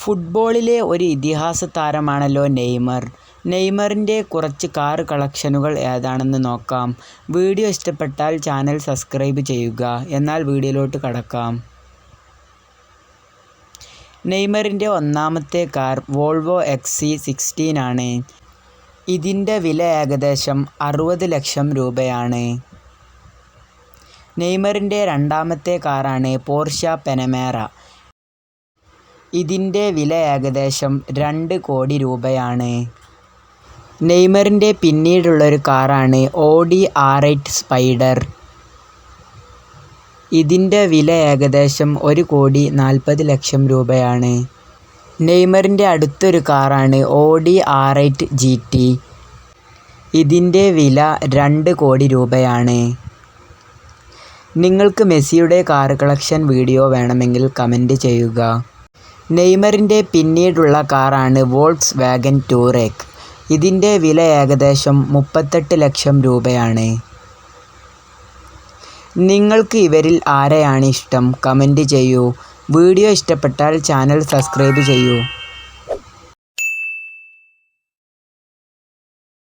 ഫുട്ബോളിലെ ഒരു ഇതിഹാസ താരമാണല്ലോ നെയ്മർ. നെയ്മറിന്റെ കുറച്ച് കാർ കളക്ഷനുകൾ ഏതാണെന്ന് നോക്കാം. വീഡിയോ ഇഷ്ടപ്പെട്ടാൽ ചാനൽ സബ്സ്ക്രൈബ് ചെയ്യുക. എന്നാൽ വീഡിയോയിലോട്ട് കടക്കാം. നെയ്മറിന്റെ ഒന്നാമത്തെ car Volvo X C sixteen ആണ്. ഇതിന്റെ വില ഏകദേശം അറുപത് ലക്ഷം രൂപയാണ്. നെയ്മറിന്റെ രണ്ടാമത്തെ കാറാണ് പോർഷ്യ പനമേറ. ഇതിന്റെ വില ഏകദേശം രണ്ട് കോടി രൂപയാണ്. നെയ്മറിന്റെ പിന്നീടുള്ളൊരു കാറാണ് ഓഡി ആർ എയ്റ്റ് സ്പൈഡർ. ഇതിന്റെ വില ഏകദേശം ഒരു കോടി നാൽപ്പത് ലക്ഷം രൂപയാണ്. നെയ്മറിന്റെ അടുത്തൊരു കാറാണ് ഓഡി ജി ടി. ഇതിന്റെ വില രണ്ട് കോടി രൂപയാണ്. നിങ്ങൾക്ക് മെസ്സിയുടെ കാർ കളക്ഷൻ വീഡിയോ വേണമെങ്കിൽ കമന്റ് ചെയ്യുക. നെയ്മറിന്റെ പിന്നീടുള്ള കാറാണ് വോൾക്സ് വാഗൻ ടൂറേക്ക്. ഇതിന്റെ വില ഏകദേശം മുപ്പത്തെട്ട് ലക്ഷം രൂപയാണ്. നിങ്ങൾക്ക് ഇവരിൽ ആരെയാണ് ഇഷ്ടം കമന്റ് ചെയ്യൂ. വീഡിയോ ഇഷ്ടപ്പെട്ടാൽ ചാനൽ സബ്സ്ക്രൈബ് ചെയ്യൂ.